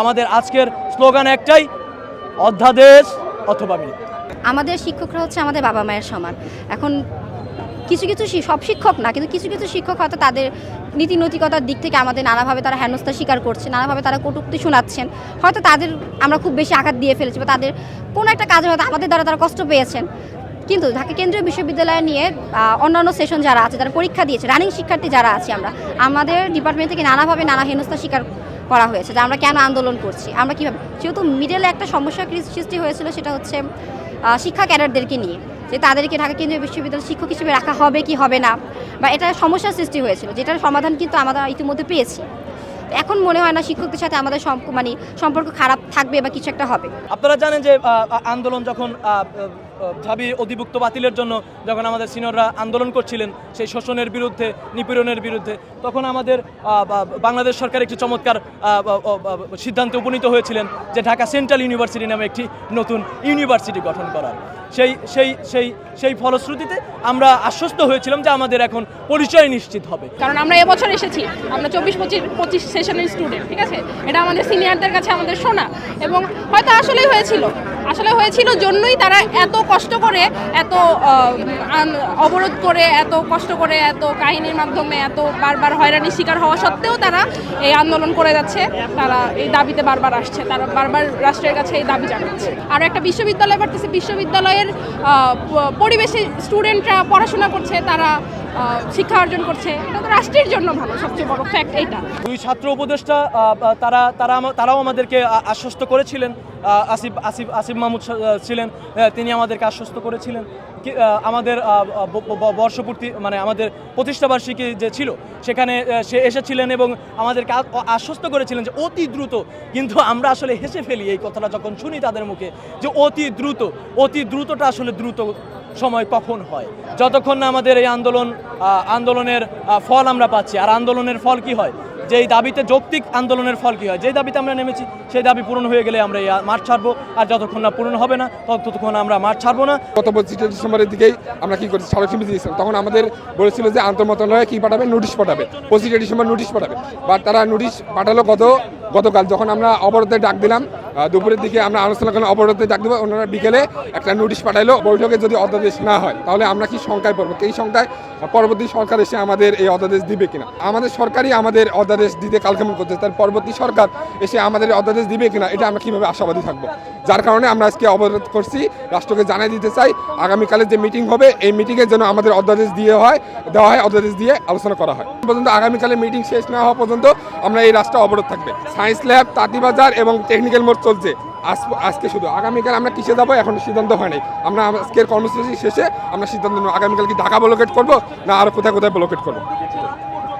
আমাদের আজকের স্লোগান একটাই, অধ্যাদেশ অথবা আমাদের শিক্ষকরা হচ্ছে আমাদের বাবা মায়ের সমান। এখন কিছু কিছু সব শিক্ষক না, কিন্তু কিছু কিছু শিক্ষক হয়তো তাদের নীতি নৈতিকতার দিক থেকে আমাদের নানাভাবে তারা হেনস্থা স্বীকার করছে, নানাভাবে তারা কটূক্তি শোনাচ্ছেন। হয়তো তাদের আমরা খুব বেশি আঘাত দিয়ে ফেলেছি বা তাদের কোনো একটা কাজে হয়তো আমাদের দ্বারা তারা কষ্ট পেয়েছেন। কিন্তু ঢাকা কেন্দ্রীয় বিশ্ববিদ্যালয় নিয়ে অন্যান্য সেশন যারা আছে যারা পরীক্ষা দিয়েছে, রানিং শিক্ষার্থী যারা আছে আমরা, আমাদের ডিপার্টমেন্ট থেকে নানাভাবে নানা হেনস্থা স্বীকার করা হয়েছে, যে আমরা কেন আন্দোলন করছি? আমরা কীভাবে যেহেতু মিডলে একটা সমস্যা সৃষ্টি হয়েছিল, সেটা হচ্ছে শিক্ষা ক্যাডারদেরকে নিয়ে, যে তাদেরকে ঢাকা কেন্দ্রীয় বিশ্ববিদ্যালয় শিক্ষক হিসেবে রাখা হবে কি হবে না, বা এটা সমস্যার সৃষ্টি হয়েছিল, যেটার সমাধান কিন্তু আমরা ইতিমধ্যে পেয়েছি। এখন মনে হয় না শিক্ষকদের সাথে আমাদের মানে সম্পর্ক খারাপ থাকবে বা কিছু একটা হবে। আপনারা জানেন যে আন্দোলন যখন ঢাবি অধিভুক্ত বাতিলের জন্য যখন আমাদের সিনিয়ররা আন্দোলন করছিলেন, সেই শোষণের বিরুদ্ধে, নিপীড়নের বিরুদ্ধে, তখন আমাদের বাংলাদেশ সরকার একটি চমৎকার সিদ্ধান্তে উপনীত হয়েছিলেন যে ঢাকা সেন্ট্রাল ইউনিভার্সিটি নামে একটি নতুন ইউনিভার্সিটি গঠন করার। সেই সেই সেই সেই ফলশ্রুতিতে আমরা আশ্বস্ত হয়েছিলাম যে আমাদের এখন পরিচয় নিশ্চিত হবে। কারণ আমরা এবছর এসেছি, আমরা চব্বিশ, পঁচিশ পঁচিশ সেশনের স্টুডেন্ট ঠিক আছে? এটা আমাদের সিনিয়রদের কাছে আমাদের শোনা এবং হয়তো আসলেই হয়েছিল আসলে হয়েছিল জন্যই তারা এত কষ্ট করে, এত অবরোধ করে, এত কষ্ট করে, এত কাহিনীর মাধ্যমে এত বারবার হয়রানির শিকার হওয়া সত্ত্বেও তারা এই আন্দোলন করে যাচ্ছে। তারা এই দাবিতে বারবার আসছে। তারা বারবার রাষ্ট্রের কাছে এই দাবি জানাচ্ছে। আর একটা বিশ্ববিদ্যালয় বাড়তেছে। বিশ্ববিদ্যালয়ের পরিবেশে স্টুডেন্টরা পড়াশোনা করছে। তারা শিক্ষা অর্জন করছে। এটা তো রাষ্ট্রের জন্য ভালো, সবচেয়ে বড় ফ্যাক্ট এইটা। দুই ছাত্র উপদেষ্টা তারা তারা তারাও আমাদেরকে আশ্বস্ত করেছিলেন। আসিফ আসিফ আসিফ মাহমুদ ছিলেন। তিনি আমাদেরকে আশ্বস্ত করেছিলেন। আমাদের বর্ষপূর্তি মানে আমাদের প্রতিষ্ঠাবার্ষিকী যে ছিল, সেখানে সে এসেছিলেন এবং আমাদেরকে আশ্বস্ত করেছিলেন যে অতি দ্রুত, কিন্তু আমরা আসলে হেসে ফেলি এই কথাটা যখন শুনি তাদের মুখে, যে অতি দ্রুত, অতি দ্রুতটা আসলে দ্রুত সময় কখন হয়। যতক্ষণ না আমাদের এই আন্দোলন আন্দোলনের ফল আমরা পাচ্ছি, আর আন্দোলনের ফল কি হয়? যেই দাবিতে যৌক্তিক আন্দোলনের ফল কি হয়? যেই দাবিতে আমরা নেমেছি, সেই দাবি পূরণ হয়ে গেলে আমরা এই মাঠ ছাড়বো, আর যতক্ষণ না পূরণ হবে না, ততক্ষণ আমরা মাঠ ছাড়বো না। গত পঁচিশে ডিসেম্বরের দিকেই আমরা কি করেছি? স্মারকলিপি দিয়েছিলাম। তখন আমাদের বলেছিল যে আন্তঃমন্ত্রণালয়ে কী পাঠাবে? নোটিশ পাঠাবে। পঁচিশে ডিসেম্বর নোটিশ পাঠাবে। বাট তারা নোটিশ পাঠালো গত গতকাল যখন আমরা অবরোধে ডাক দিলাম দুপুরের দিকে আমরা আলোচনা করলাম, অবরোধে ডাক দেবো, ওনারা বিকেলে একটা নোটিশ পাঠাইলো, বৈঠকে যদি অধ্যাদেশ না হয়, তাহলে আমরা কি শঙ্কায় পড়ব? এই শঙ্কায়? পরবর্তী সরকার এসে আমাদের এই অধ্যাদেশ দিবে কিনা? আমাদের সরকারই আমাদের অধ্যাদেশ দিতে কালক্ষেমন করছে তার পরবর্তী সরকার এসে আমাদের অধ্যাদেশ দিবে কিনা, এটা আমরা কীভাবে আশাবাদী থাকব? যার কারণে আমরা আজকে অবরোধ করছি, রাষ্ট্রকে জানাই দিতে চাই, আগামীকালে যে মিটিং হবে, এই মিটিংয়ের জন্য আমাদের অধ্যাদেশ দিয়ে হয়, দেওয়া হয়, অধ্যাদেশ দিয়ে আলোচনা করা হয়। পর্যন্ত আগামীকালে মিটিং শেষ না হওয়া পর্যন্ত আমরা এই রাষ্ট্র অবরোধ থাকবে। সায়েন্স ল্যাব তাঁতিবাজার এবং টেকনিক্যাল মোড় চলছে। আজ- আজকে শুধু। আগামীকাল আমরা কিসে যাব? এখন সিদ্ধান্ত হয় নাই। আমরা আজকের কর্মসূচি শেষে আমরা সিদ্ধান্ত নেব। আগামীকাল কি ঢাকা ব্লকেট করব না আর কোথায় কোথায় ব্লকেট করব?